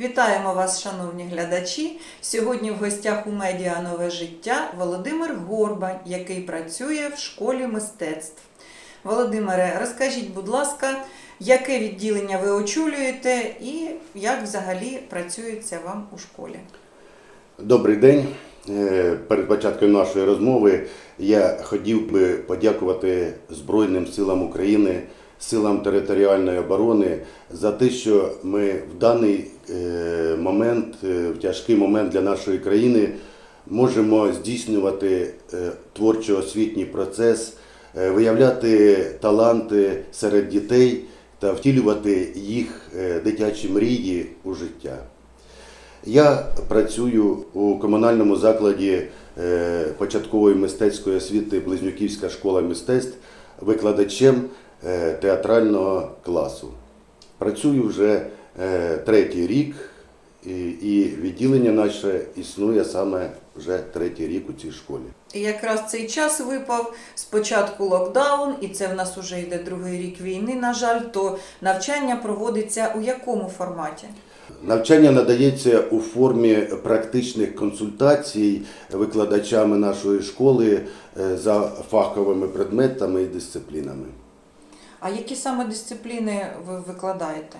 Вітаємо вас, шановні глядачі. Сьогодні в гостях у медіа Нове життя Володимир Горбань, який працює в школі мистецтв. Володимире, розкажіть, будь ласка, яке відділення ви очолюєте і як взагалі працюється вам у школі? Добрий день. Е, Перед початком нашої розмови я хотів би подякувати Збройним силам України, силам територіальної оборони за те, що ми в даний е, момент, е, в тяжкий момент для нашої країни, можемо здійснювати е, творчо-освітній процес, виявляти таланти серед дітей та втілювати їх дитячі мрії у життя. Я працюю у комунальному закладі початкової мистецької освіти Близнюківська школа мистецтв викладачем театрального класу. Працюю вже е, третій рік, і, відділення наше існує саме вже третій рік у цій школі. І якраз цей час випав спочатку локдаун, і це в нас уже йде другий рік війни, на жаль, то навчання проводиться у якому форматі? Навчання надається у формі практичних консультацій викладачами нашої школи е, за фаховими предметами і дисциплінами. А які саме дисципліни ви викладаєте?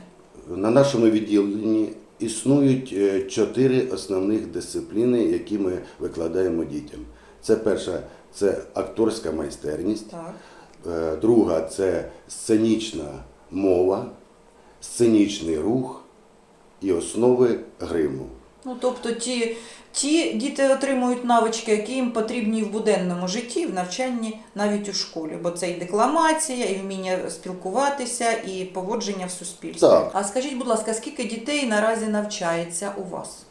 На нашому відділенні існують е, чотири основних дисципліни, які ми викладаємо дітям. Це перша це акторська майстерність, Так. е, друга це сценічна мова, сценічний рух і основи гриму. Ну, тобто ті, ті діти отримують навички, які їм потрібні в буденному житті, в навчанні, навіть у школі. Бо це і декламація, і вміння спілкуватися, і поводження в суспільстві. Так. А скажіть, будь ласка, скільки дітей наразі навчається у вас?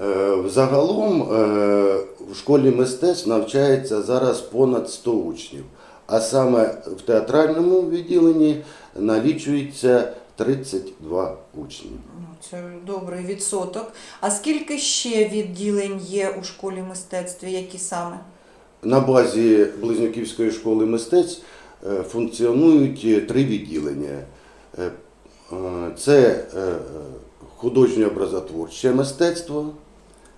Е, Взагалом е, в школі мистецтв навчається зараз понад 100 учнів, а саме в театральному відділенні налічується 32 учні. Це добрий відсоток. А скільки ще відділень є у школі мистецтва? Які саме? На базі Близнюківської школи мистецтв е, функціонують е, три відділення. Е, Це е, художньо-образотворче мистецтво,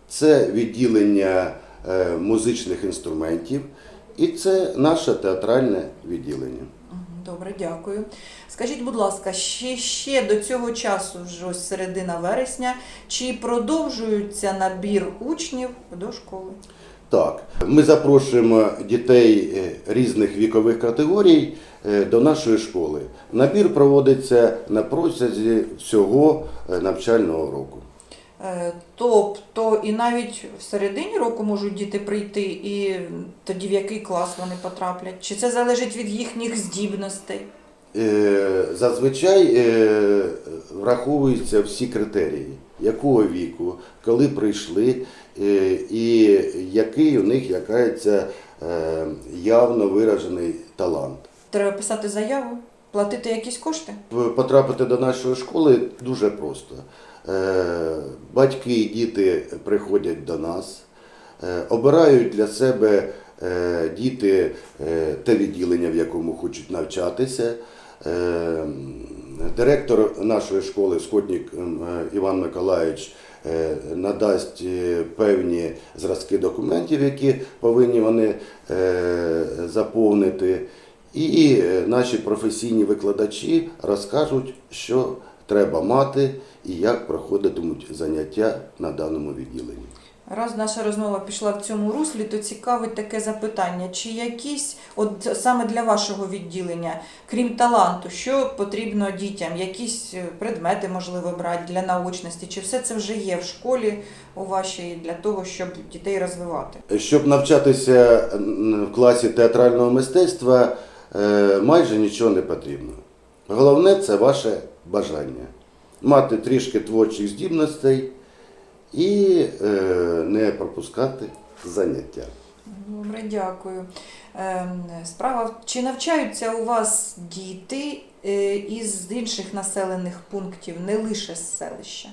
це відділення музичних інструментів і це наше театральне відділення. Добре, дякую. Скажіть, будь ласка, ще, ще до цього часу, вже ось середина вересня, чи продовжується набір учнів до школи? Так, ми запрошуємо дітей е, різних вікових категорій е, до нашої школи. Набір проводиться на протязі всього е, навчального року. Е, Тобто і навіть в середині року можуть діти прийти, і тоді в який клас вони потраплять? Чи це залежить від їхніх здібностей? Е, Зазвичай е, враховуються всі критерії, якого віку, коли прийшли, і який у них якається явно виражений талант. Треба писати заяву, платити якісь кошти? Потрапити до нашої школи дуже просто. Е, Батьки і діти приходять до нас, е, обирають для себе е, діти те відділення, в якому хочуть навчатися. Директор нашої школи, е, Іван Миколаївич, надасть певні зразки документів, які повинні вони заповнити. І наші професійні викладачі розкажуть, що треба мати і як проходитимуть заняття на даному відділенні. Раз наша розмова пішла в цьому руслі, то цікавить таке запитання: чи якісь, от саме для вашого відділення, крім таланту, що потрібно дітям? Якісь е, предмети можливо брати для наочності? Чи все це вже є в школі у вашій для того, щоб дітей розвивати? Щоб навчатися в класі театрального мистецтва, е, майже нічого не потрібно. Головне це ваше бажання. Мати трішки творчих здібностей і е, не пропускати заняття. Добре, дякую. Ем, Справа чи навчаються у вас діти е, із інших населених пунктів, не лише з селища?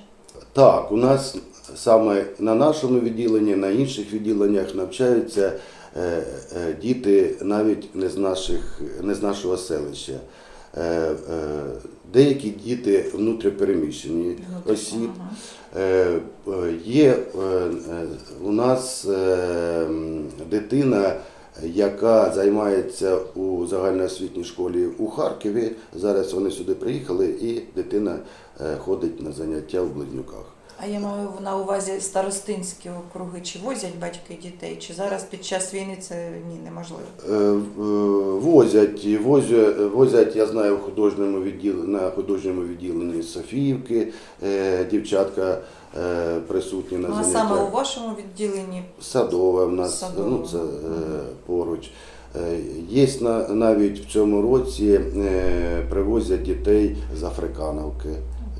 Так, у нас саме на нашому відділенні, на інших відділеннях навчаються е, діти навіть не з, наших, не з нашого селища. Деякі діти внутріпереміщені осіб. Е, Є е, е, у нас дитина, яка займається у загальноосвітній школі у Харкові. Зараз вони сюди приїхали, і дитина ходить на заняття в Близнюках. А я маю на увазі старостинські округи, чи возять батьки дітей, чи зараз під час війни це ні, неможливо. Е, е, Возять, возять, возять, я знаю, в художньому відділенні, на художньому відділенні Софіївки е, дівчатка присутні на Ну, а заняттях. саме у вашому відділенні Садове в нас, Садове. ну це поруч. Є на, навіть в цьому році привозять дітей з Африкановки.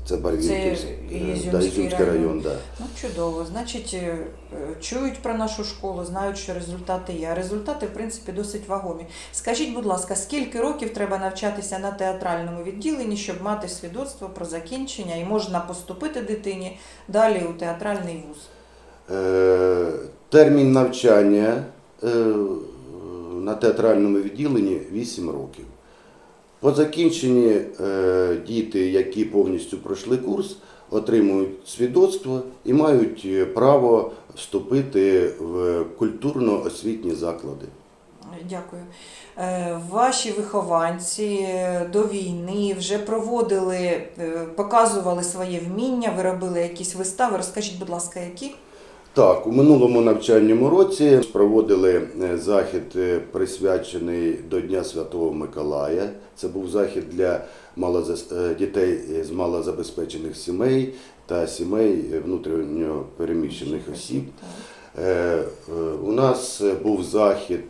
Це Барвінківський е, Ізюмський да, Ізюмський район. Да. Ну, чудово. Значить, е, чують про нашу школу, знають, що результати є. А результати, в принципі, досить вагомі. Скажіть, будь ласка, скільки років треба навчатися на театральному відділенні, щоб мати свідоцтво про закінчення і можна поступити дитині далі у театральний вуз? Е, Термін навчання е, на театральному відділенні 8 років. По закінченні е, діти, які повністю пройшли курс, отримують свідоцтво і мають е, право вступити в культурно-освітні заклади. Дякую. Е, Ваші вихованці до війни вже проводили, показували своє вміння, ви робили якісь вистави. Розкажіть, будь ласка, які? Так, у минулому навчальному році проводили е, захід, е, присвячений до Дня Святого Миколая. Це був захід для е, дітей з малозабезпечених сімей та сімей внутрішньо переміщених осіб. У нас був захід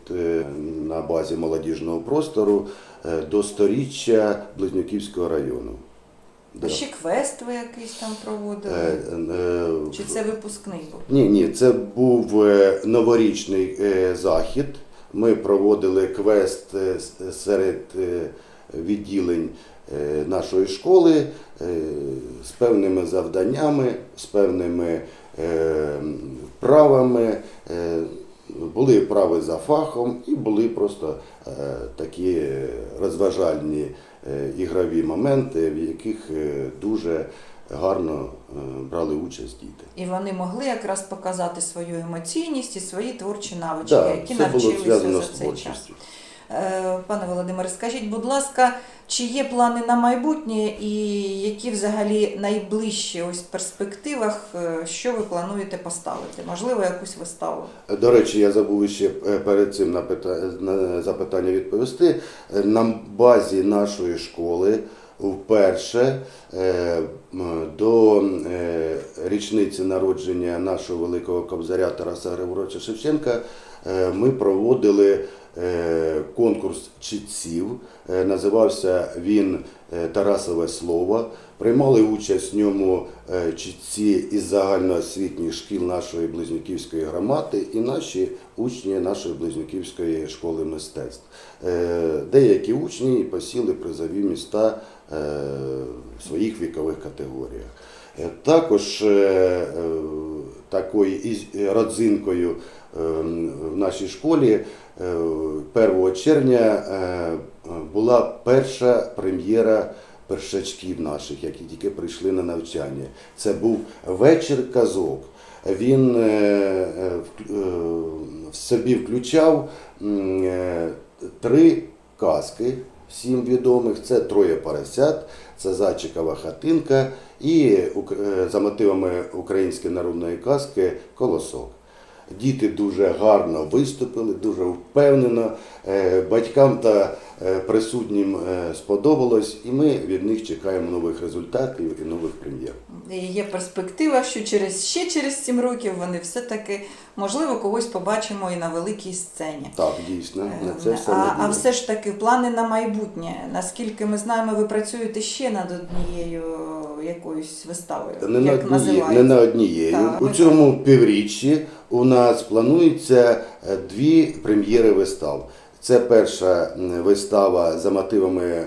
на базі молодіжного простору до сторіччя Близнюківського району. Да. ще квест ви якийсь там проводили? Е, е, Чи це випускний був? Ні, ні, це був е, новорічний е, захід. Ми проводили квест е, серед відділень нашої школи з певними завданнями, з певними вправами. Е, Були вправи за фахом і були просто такі розважальні ігрові моменти, в яких е, дуже гарно е, брали участь діти. І вони могли якраз показати свою емоційність і свої творчі навички, да, які було навчилися за цей час. Е, Пане Володимире, скажіть, будь ласка, чи є плани на майбутнє і які взагалі найближчі ось перспективах, е, що ви плануєте поставити? Можливо, якусь виставу? До речі, я забув ще е, перед цим на, пита... на запитання відповісти. Е, На базі нашої школи вперше до річниці народження нашого великого кобзаря Тараса Григоровича Шевченка ми проводили конкурс читців. Е, Називався він е, Тарасове слово. Приймали участь в ньому е, читці із загальноосвітніх шкіл нашої близнюківської громади і наші учні нашої близнюківської школи мистецтв. Е, Деякі учні посіли призові міста е, в своїх вікових категоріях. Е, Також е, е, такою родзинкою в нашій школі е, 1 червня була перша прем'єра першачків наших, які тільки прийшли на навчання. Це був вечір казок. Він в собі включав три казки, всім відомих. Це троє поросят, це Зайчикова хатинка і е, за мотивами української народної казки Колосок. Діти дуже гарно виступили, дуже впевнено. Е, Батькам та е, присутнім е, сподобалось, і ми від них чекаємо нових результатів і нових прем'єр. Є перспектива, що через ще через 7 років вони все-таки, можливо, когось побачимо і на великій сцені. Так, дійсно, на це все а, а все ж таки плани на майбутнє. Наскільки ми знаємо, ви працюєте ще над однією якоюсь виставою. Не на, одніє, не на однією. Так, У цьому півріччі у нас планується е, дві прем'єри вистав. Це перша вистава за мотивами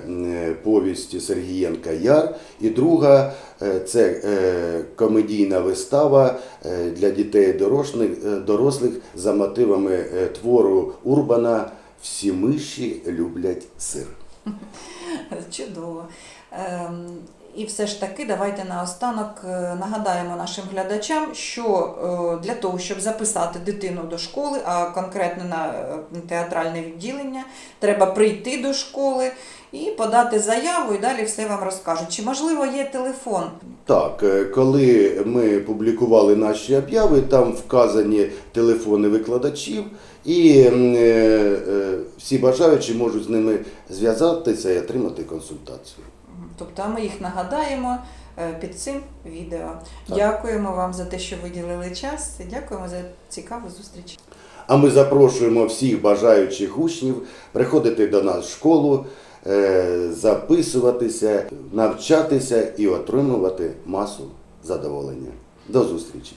повісті Сергієнка Яр, і друга е, це е, комедійна вистава для дітей дорослих, за мотивами твору Урбана Всі миші люблять сир. Чудово. І все ж таки, давайте наостанок е, нагадаємо нашим глядачам, що е, для того, щоб записати дитину до школи, а конкретно на е, театральне відділення, треба прийти до школи і подати заяву, і далі все вам розкажуть. Чи можливо є телефон? Так, коли ми публікували наші обяви, там вказані телефони викладачів, і всі бажаючі можуть з ними зв'язатися і отримати консультацію. Тобто ми їх нагадаємо е, під цим відео. Так. Дякуємо вам за те, що виділили час, і дякуємо за цікаву зустріч. А ми запрошуємо всіх бажаючих учнів приходити до нас в школу, е, записуватися, навчатися і отримувати масу задоволення. До зустрічі!